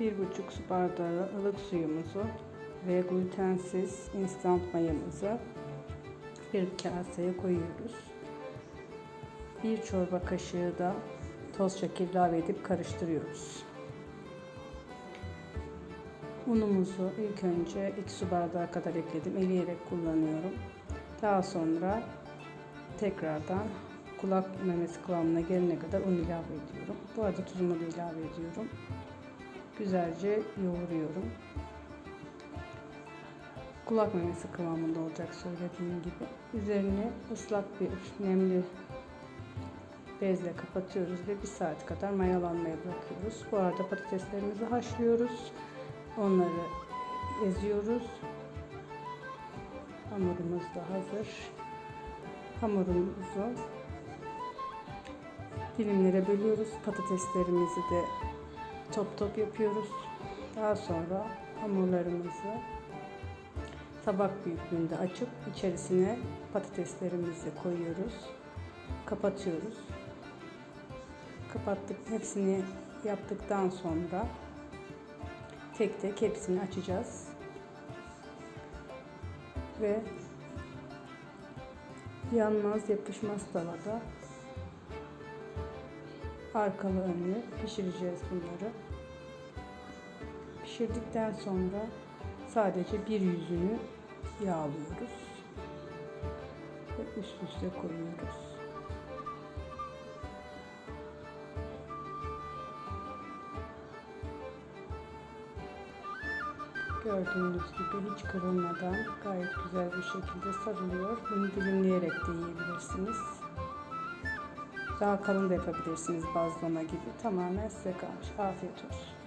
1,5 su bardağı ılık suyumuzu ve glutensiz instant mayamızı bir kaseye koyuyoruz. Bir çorba kaşığı da toz şeker ilave edip karıştırıyoruz. Unumuzu ilk önce 2 su bardağı kadar ekledim. Eleyerek kullanıyorum. Daha sonra tekrardan kulak memesi kıvamına gelene kadar un ilave ediyorum. Bu arada tuzumu da ilave ediyorum. Güzelce yoğuruyorum. Kulak memesi kıvamında olacak söylediğim gibi. Üzerini ıslak bir nemli bezle kapatıyoruz ve bir saat kadar mayalanmaya bırakıyoruz. Bu arada patateslerimizi haşlıyoruz. Onları eziyoruz. Hamurumuz da hazır. Hamurumuzu dilimlere bölüyoruz. Patateslerimizi de top top yapıyoruz. Daha sonra hamurlarımızı tabak büyüklüğünde açıp içerisine patateslerimizi koyuyoruz. Kapatıyoruz. Kapattık. Hepsini yaptıktan sonra tek tek hepsini açacağız. Ve yanmaz yapışmaz tavada arkalı önlü pişireceğiz bunları. Pişirdikten sonra sadece bir yüzünü yağlıyoruz ve üst üste koyuyoruz. Gördüğünüz gibi hiç kırılmadan gayet güzel bir şekilde sarılıyor. Bunu dilimleyerek de yiyebilirsiniz. Daha kalın da yapabilirsiniz bazlama gibi. Tamamen size kalmış. Afiyet olsun.